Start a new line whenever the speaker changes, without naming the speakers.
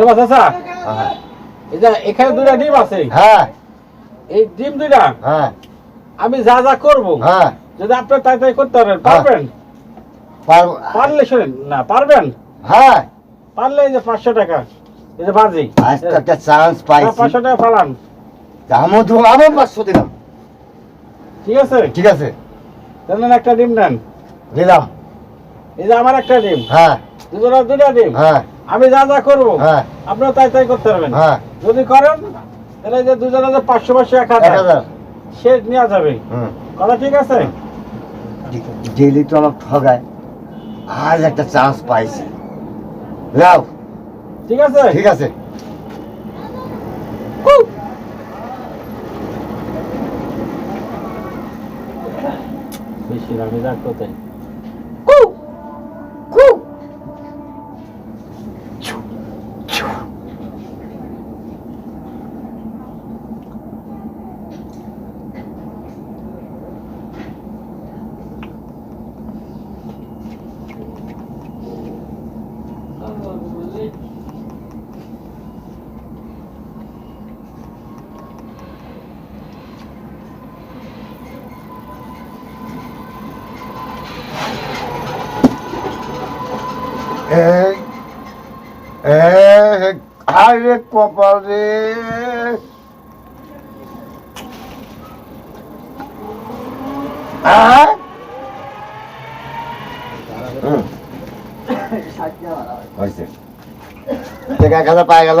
এবার চাচা
হ্যাঁ
এই যে এখানে দুইটা ডিম আছে।
হ্যাঁ।
এই ডিম দুইটা
হ্যাঁ।
আমি যা যা করব
হ্যাঁ।
যদি আপনি তাই তাই করতে পারবেন? পারবেন পারলে শোনেন না পারবেন?
হ্যাঁ।
পারলে এই যে পাঁচশো টাকা এই যে বাজি।
একটা চান্স পাইছি।
পাঁচশো টাকা ফালান
দেবো পাঁচশো দিলাম।
ঠিক আছে?
ঠিক আছে।
তাহলে একটা ডিম নেন।
দিলাম।
এই যে আমার একটা ডিম।
হ্যাঁ।
দুজনের দুটা ডিম।
হ্যাঁ।
আমি যা যা করব
হ্যাঁ।
আপনারা তাই তাই করতে পারবেন।
হ্যাঁ।
যদি করেন তাহলে যে দুজন যে পাঁচশো পাঁচশো এক হাজার
হাজার।
সে নেওয়া যাবে। কথা ঠিক আছে?
ডেলি তো আমার ঠগায়। আজ একটা চান্স পাইছি। যাও।
ঠিক আছে?
ঠিক আছে।
বেশি আমি যাক কোথায়
এই এই আরে কপালে। হয়েছে। এক হাজার পায়ে গেল।